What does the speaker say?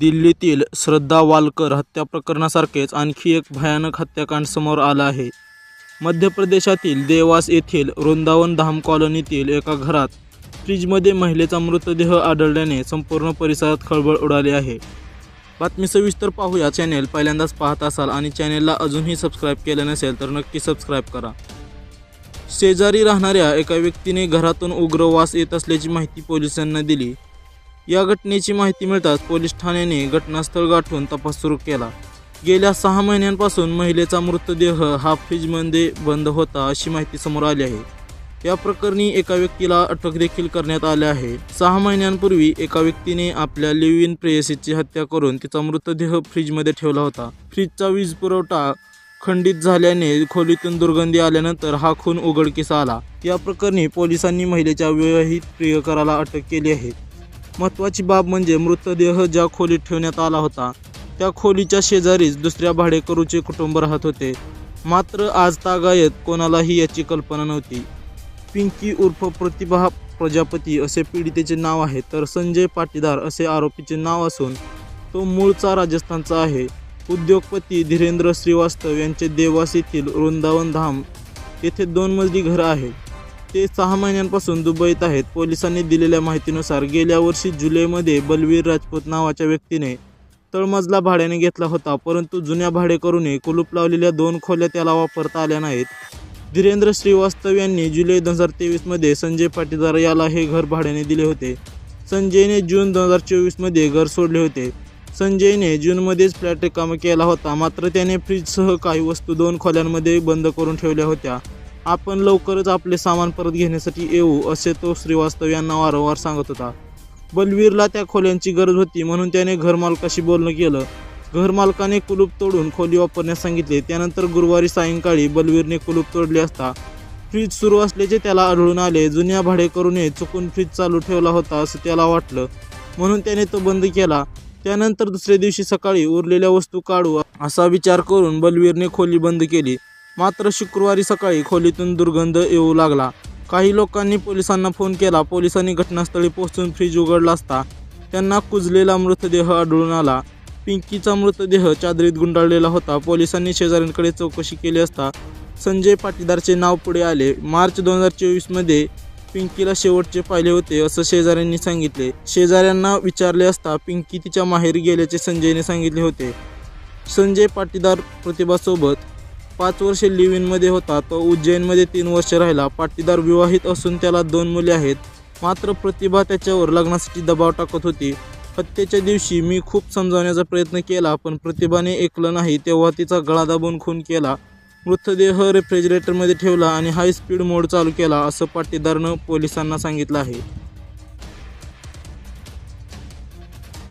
दिल्लीतील श्रद्धा वालकर हत्या प्रकरणासारखेच आणखी एक भयानक हत्याकांड समोर आला आहे. मध्य प्रदेशातील देवास येथील वृंदावन धाम कॉलनीतील एका घरात फ्रीजमध्ये महिलेचा मृतदेह आढळल्याने संपूर्ण परिसरात खळबळ उडाली आहे. बातमी सविस्तर पाहूया. चॅनेल पहिल्यांदाच पाहत असाल आणि चॅनेलला अजूनही सबस्क्राईब केलं नसेल तर नक्की सबस्क्राईब करा. शेजारी राहणाऱ्या एका व्यक्तीने घरातून उग्र वास येत असल्याची माहिती पोलिसांना दिली. या घटनेची माहिती मिळताच पोलीस ठाण्याने घटनास्थळ गाठून तपास सुरू केला. गेल्या सहा महिन्यांपासून महिलेचा मृतदेह हा फ्रीजमध्ये बंद होता अशी माहिती समोर आली आहे. या प्रकरणी एका व्यक्तीला अटक देखील करण्यात आली आहे. सहा महिन्यांपूर्वी एका व्यक्तीने आपल्या लिव्ह इन प्रेयसीची हत्या करून तिचा मृतदेह फ्रीजमध्ये ठेवला होता. फ्रीजचा वीज पुरवठा खंडित झाल्याने खोलीतून दुर्गंधी आल्यानंतर हा खून उघडकीस आला. या प्रकरणी पोलिसांनी महिलेच्या विवाहित प्रियकराला अटक केली आहे. महत्त्वाची बाब म्हणजे मृतदेह ज्या खोलीत ठेवण्यात आला होता त्या खोलीच्या शेजारीच दुसऱ्या भाडेकरूचे कुटुंब राहत होते. मात्र आज तागायत कोणालाही याची कल्पना नव्हती. पिंकी उर्फ प्रतिभा प्रजापती असे पीडितेचे नाव आहे तर संजय पाटीदार असे आरोपीचे नाव असून तो मूळचा राजस्थानचा आहे. उद्योगपती धीरेंद्र श्रीवास्तव यांचे देवास येथील वृंदावन धाम येथे दोन मजली घरं आहेत. ते सहा महिन्यांपासून दुबईत आहेत. पोलिसांनी दिलेल्या माहितीनुसार गेल्या वर्षी जुलैमध्ये बलवीर राजपूत नावाच्या व्यक्तीने तळमजला भाड्याने घेतला होता परंतु जुन्या भाडेकरूने कुलूप लावलेल्या दोन खोल्या त्याला वापरता आल्या नाहीत. धीरेंद्र श्रीवास्तव यांनी जुलै दोन हजार तेवीसमध्ये संजय पाटीदार याला हे घर भाड्याने दिले होते. संजयने जून दोन हजार चोवीसमध्ये घर सोडले होते. संजयने जूनमध्येच फ्लॅट रिकामा केला होता मात्र त्याने फ्रीजसह काही वस्तू दोन खोल्यांमध्ये बंद करून ठेवल्या होत्या. आपण लवकरच आपले सामान परत घेण्यासाठी येऊ असे तो श्रीवास्तव यांना वारंवार सांगत होता. बलवीरला त्या खोल्यांची गरज होती म्हणून त्याने घरमालकाशी बोलणं केलं. घरमालकाने कुलूप तोडून खोली वापरण्यास सांगितले. त्यानंतर गुरुवारी सायंकाळी बलवीरने कुलूप तोडले असता फ्रीज सुरू असल्याचे त्याला आढळून आले. जुन्या भाडेकरूने चुकून फ्रीज चालू ठेवला होता असं त्याला वाटलं म्हणून त्याने तो बंद केला. त्यानंतर दुसऱ्या दिवशी सकाळी उरलेल्या वस्तू काढू असा विचार करून बलवीरने खोली बंद केली. मात्र शुक्रवारी सकाळी खोलीतून दुर्गंध येऊ लागला. काही लोकांनी पोलिसांना फोन केला. पोलिसांनी घटनास्थळी पोहोचून फ्रीज उघडला असता त्यांना कुजलेला मृतदेह आढळून आला. पिंकीचा मृतदेह चादरीत गुंडाळलेला होता. पोलिसांनी शेजाऱ्यांकडे चौकशी केली असता संजय पाटीदारचे नाव पुढे आले. मार्च दोन हजार चोवीसमध्ये पिंकीला शेवटचे पाहिले होते असं शेजाऱ्यांनी सांगितले. शेजाऱ्यांना विचारले असता पिंकी तिच्या माहेरी गेल्याचे संजयने सांगितले होते. संजय पाटीदार प्रतिभासोबत पाच वर्षे लिव्ह इनमध्ये होता तो उज्जैनमध्ये तीन वर्ष राहिला. पाटीदार विवाहित असून त्याला दोन मुले आहेत. मात्र प्रतिभा त्याच्यावर लग्नासाठी दबाव टाकत होती. हत्येच्या दिवशी मी खूप समजावण्याचा प्रयत्न केला पण प्रतिभाने ऐकलं नाही तेव्हा तिचा गळा दाबून खून केला. मृतदेह रेफ्रिजरेटरमध्ये ठेवला आणि हाय स्पीड मोड चालू केला असं पाटीदारनं पोलिसांना सांगितलं आहे.